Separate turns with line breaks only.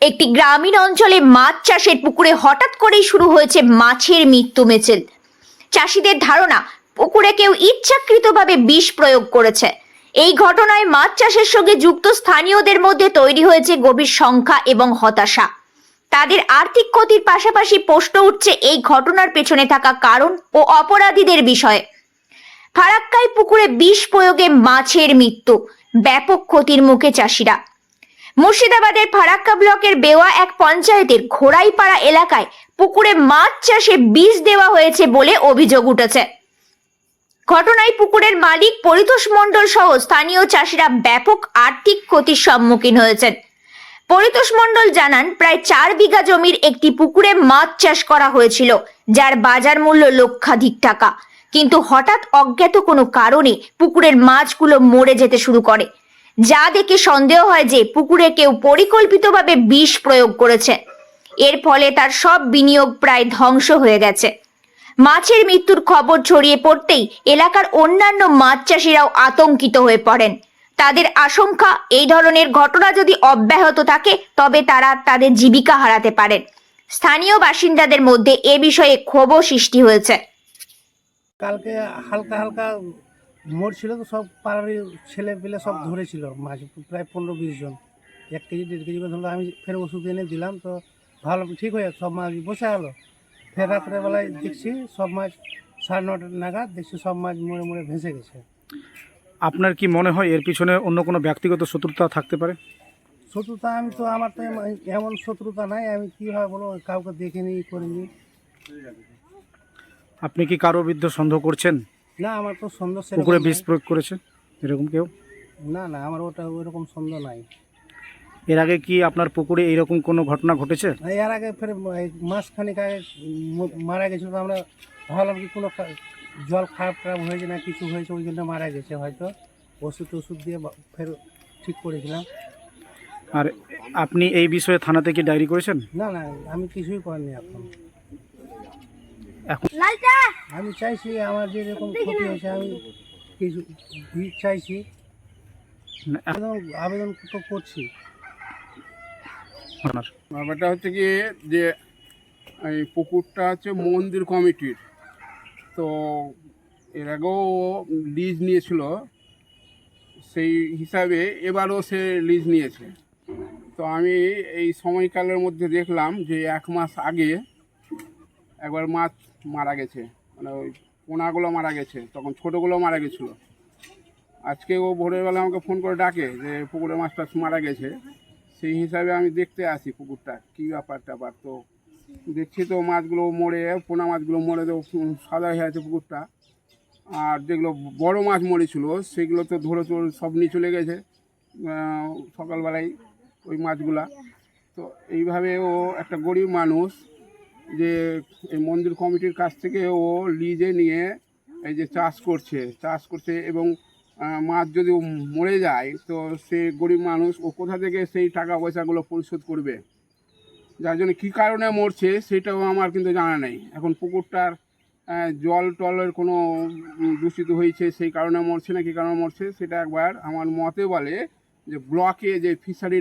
একটি গ্রামীণ অঞ্চলে মাছ চাষের পুকুরে হঠাৎ করেই শুরু হয়েছে মাছের মৃত্যু মিছিল চাষিদের ধারণা, পুকুরে কেউ ইচ্ছাকৃতভাবে বিষ প্রয়োগ করেছে। এই ঘটনায় মাছ চাষের সঙ্গে যুক্ত স্থানীয়দের মধ্যে তৈরি হয়েছে গভীর সংখ্যা এবং হতাশা। তাদের আর্থিক ক্ষতির পাশাপাশি প্রশ্ন উঠছে এই ঘটনার পেছনে থাকা কারণ ও অপরাধীদের বিষয়ে। ফারাক্কাই পুকুরে বিষ প্রয়োগে মাছের মৃত্যু। ব্যাপক ক্ষতির মুখে চাষিরা। মুর্শিদাবাদের ফারাক্কা ব্লকের বেওয়া এক পঞ্চায়েতের ঘোড়াইপাড়া এলাকায় পুকুরে মাছ চাষে বিষ দেওয়া হয়েছে বলে অভিযোগ উঠেছে। ঘটনায় পুকুরের মালিক পরিতোষ মণ্ডল সহ স্থানীয় চাষিরা ব্যাপক আর্থিক ক্ষতির সম্মুখীন হয়েছেন। পরিতোষ মণ্ডল জানান, প্রায় চার বিঘা জমির একটি পুকুরে মাছ চাষ করা হয়েছিল, যার বাজার মূল্য লক্ষাধিক টাকা। কিন্তু হঠাৎ অজ্ঞাত কোনো কারণে পুকুরের মাছগুলো মরে যেতে শুরু করে। যা দেখে সন্দেহ হয় যে পুকুরে কেউ পরিকল্পিতভাবে বিষ প্রয়োগ করেছে। এর ফলে তার সব বিনিয়োগ প্রায় ধ্বংস হয়ে গেছে। মাছের মৃত্যুর খবর ছড়িয়ে পড়তেই এলাকার অন্যান্য মাছ চাষিরাও আতঙ্কিত হয়ে পড়েন। তাদের আশঙ্কা, এই ধরনের ঘটনা যদি অব্যাহত থাকে, তবে তারা তাদের জীবিকা হারাতে পারেন। স্থানীয় বাসিন্দাদের মধ্যে এ বিষয়ে ক্ষোভও সৃষ্টি হয়েছে।
কালকে হালকা হালকা মরছিল তো সব পাড়ার ছেলে পেলে সব ধরেছিল মাছ প্রায় পনেরো বিশ জন। এক কেজি দেড় কেজি করে ধরলো আমি ফের ওষুধ এনে দিলাম তো ভালো ঠিক হয়ে সব মাছ বসে আলো। ফের রাত্রেবেলায় দেখছি সব মাছ সাড়ে নটা নাগাদ দেখছি সব মাছ মরে মরে ভেসে গেছে।
আপনার কি মনে হয় এর পিছনে অন্য কোনো ব্যক্তিগত শত্রুতা থাকতে পারে?
শত্রুতা আমি তো আমার তো এমন শত্রুতা নাই আমি কীভাবে বলো কাউকে দেখিনি করিনি।
আপনি কি কারোর বিরুদ্ধে সন্দেহ করছেন?
না আমার তো সন্দেহ সেরকম
পুকুরে। বিষ প্রয়োগ করেছে এরকম কেউ?
না না আমার ওটা ওইরকম সন্দেহ নাই।
এর আগে কি আপনার পুকুরে এইরকম কোনো ঘটনা ঘটেছে?
এর আগে ফের মাসখানেক আগে মারা গেছিল তো আমরা ভাবলাম কি কোনো জল খারাপ খারাপ হয়েছে না কিছু হয়েছে ওই জন্য মারা গেছে হয়তো। ওষুধ টষুধ দিয়ে ফের ঠিক করেছিলাম।
আর আপনি এই বিষয়ে থানাতে কি ডায়েরি করেছেন?
না না আমি কিছুই করিনি এখন।
এখন
আমি চাইছি আমার যেরকম ক্ষতি হয়েছে আমি কিছু চাইছি।
না,
আবেদন আবেদন তো করছি।
ব্যাপারটা হচ্ছে কি যে এই পুকুরটা হচ্ছে মন্দির কমিটির। তো এর আগেও লিজ নিয়েছিল সেই হিসাবে এবারও সে লিজ নিয়েছে। তো আমি এই সময়কালের মধ্যে দেখলাম যে এক মাস আগে একবার মাছ মারা গেছে। মানে ওই পোনাগুলো মারা গেছে, তখন ছোটোগুলো মারা গেছিল। আজকে ও ভোরেরবেলা আমাকে ফোন করে ডাকে যে পুকুরে মাছটা মারা গেছে। সেই হিসাবে আমি দেখতে আসি পুকুরটা, কী ব্যাপার ট্যাপার তো। দেখছি তো মাছগুলো মরে, পোনা মাছগুলো মরে তো সাদা হয়ে আছে পুকুরটা। আর যেগুলো বড় মাছ মরেছিল, সেগুলো তো ধরে তোর সব নিয়ে চলে গেছে সকালবেলায় ওই মাছগুলা। তো এইভাবে ও একটা গরিব মানুষ যে এই মন্দির কমিটির কাছ থেকে ও লিজে নিয়ে এই যে চাষ করছে চাষ করছে এবং মাছ যদি মরে যায়, তো সে গরিব মানুষ ও কোথা থেকে সেই টাকা পয়সাগুলো পরিশোধ করবে? যার জন্য কী কারণে মরছে সেটাও আমার কিন্তু জানা নেই। এখন পুকুরটার জল টলের কোনো দূষিত হয়েছে সেই কারণে মরছে না, কী কারণে মরছে সেটা একবার আমার মতে বলে যে ব্লকে যে ফিশারি